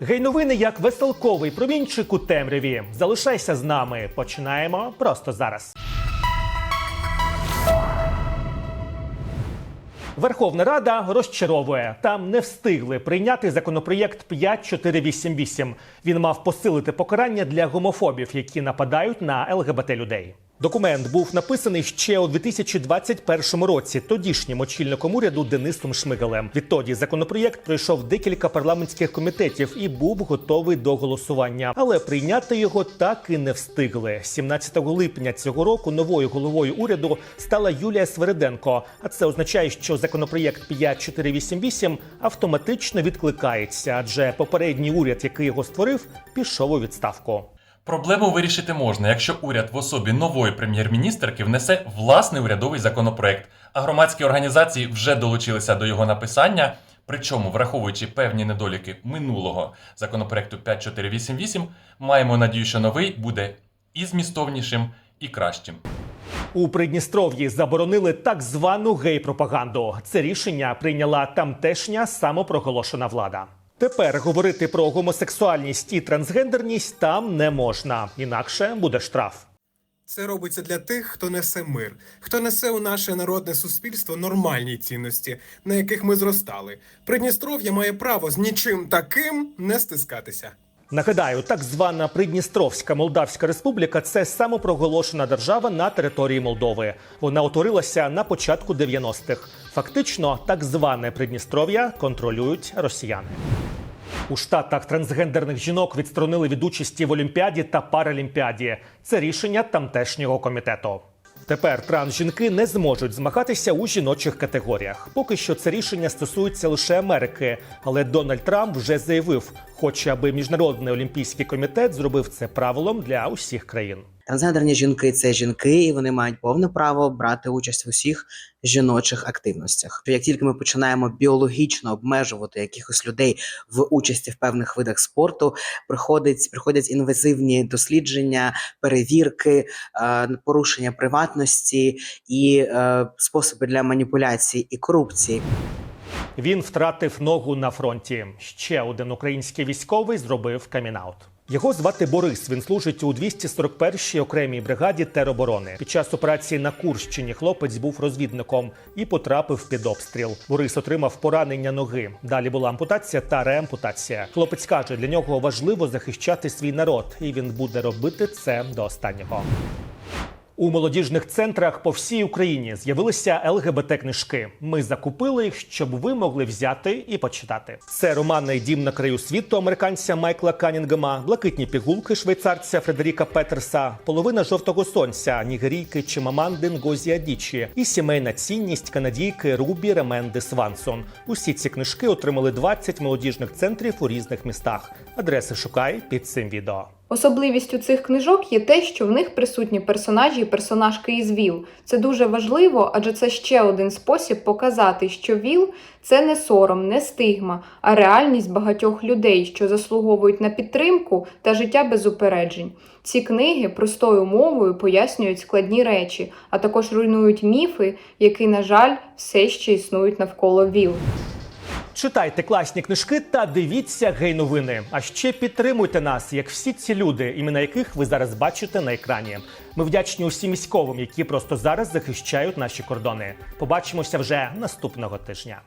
Гей-новини як веселковий промінчик у темряві. Залишайся з нами. Починаємо просто зараз. Верховна Рада розчаровує. Там не встигли прийняти законопроєкт 5488. Він мав посилити покарання для гомофобів, які нападають на ЛГБТ людей. Документ був написаний ще у 2021 році тодішнім очільником уряду Денисом Шмигалем. Відтоді законопроєкт пройшов декілька парламентських комітетів і був готовий до голосування, але прийняти його так і не встигли. 17 липня цього року новою головою уряду стала Юлія Свериденко. А це означає, що законопроєкт 5488 автоматично відкликається, адже попередній уряд, який його створив, пішов у відставку. Проблему вирішити можна, якщо уряд в особі нової прем'єр-міністерки внесе власний урядовий законопроект, а громадські організації вже долучилися до його написання. Причому, враховуючи певні недоліки минулого законопроекту 5488, маємо надію, що новий буде і змістовнішим, і кращим. У Придністров'ї заборонили так звану гей-пропаганду. Це рішення прийняла тамтешня самопроголошена влада. Тепер говорити про гомосексуальність і трансгендерність там не можна, інакше буде штраф. Це робиться для тих, хто несе мир, хто несе у наше народне суспільство нормальні цінності, на яких ми зростали. Придністров'я має право з нічим таким не стискатися. Нагадаю, так звана Придністровська Молдавська Республіка це самопроголошена держава на території Молдови. Вона утворилася на початку 90-х. Фактично, так зване Придністров'я контролюють росіяни. У штатах трансгендерних жінок відсторонили від участі в Олімпіаді та Паралімпіаді. Це рішення тамтешнього комітету. Тепер трансжінки не зможуть змагатися у жіночих категоріях. Поки що це рішення стосується лише Америки, але Дональд Трамп вже заявив, хоче, аби міжнародний олімпійський комітет зробив це правилом для усіх країн. Трансгендерні жінки це жінки, і вони мають повне право брати участь в усіх жіночих активностях. Як тільки ми починаємо біологічно обмежувати якихось людей в участі в певних видах спорту, приходить приходять інвазивні дослідження, перевірки, е, порушення приватності і е, способи для маніпуляції і корупції. Він втратив ногу на фронті. Ще один український військовий зробив камінаут. Його звати Борис. Він служить у 241-й окремій бригаді тероборони. Під час операції на Курщині хлопець був розвідником і потрапив під обстріл. Борис отримав поранення ноги. Далі була ампутація та реампутація. Хлопець каже, для нього важливо захищати свій народ, і він буде робити це до останнього. У молодіжних центрах по всій Україні з'явилися ЛГБТ-книжки. Ми закупили їх, щоб ви могли взяти і почитати. Це романний дім на краю світу американця Майкла Канінгема, блакитні пігулки швейцарця Фредеріка Петерса, половина жовтого сонця, нігерійки Чимаманди Ngозі Адічі і сімейна цінність канадійки Рубі Ременди Свансон. Усі ці книжки отримали 20 молодіжних центрів у різних містах. Адреси шукай під цим відео. Особливістю цих книжок є те, що в них присутні персонажі і персонажки із ВІЛ. Це дуже важливо, адже це ще один спосіб показати, що ВІЛ це не сором, не стигма, а реальність багатьох людей, що заслуговують на підтримку та життя без упереджень. Ці книги простою мовою пояснюють складні речі, а також руйнують міфи, які, на жаль, все ще існують навколо ВІЛ. Читайте класні книжки та дивіться гей-новини. А ще підтримуйте нас, як всі ці люди, імена яких ви зараз бачите на екрані. Ми вдячні усім військовим, які просто зараз захищають наші кордони. Побачимося вже наступного тижня.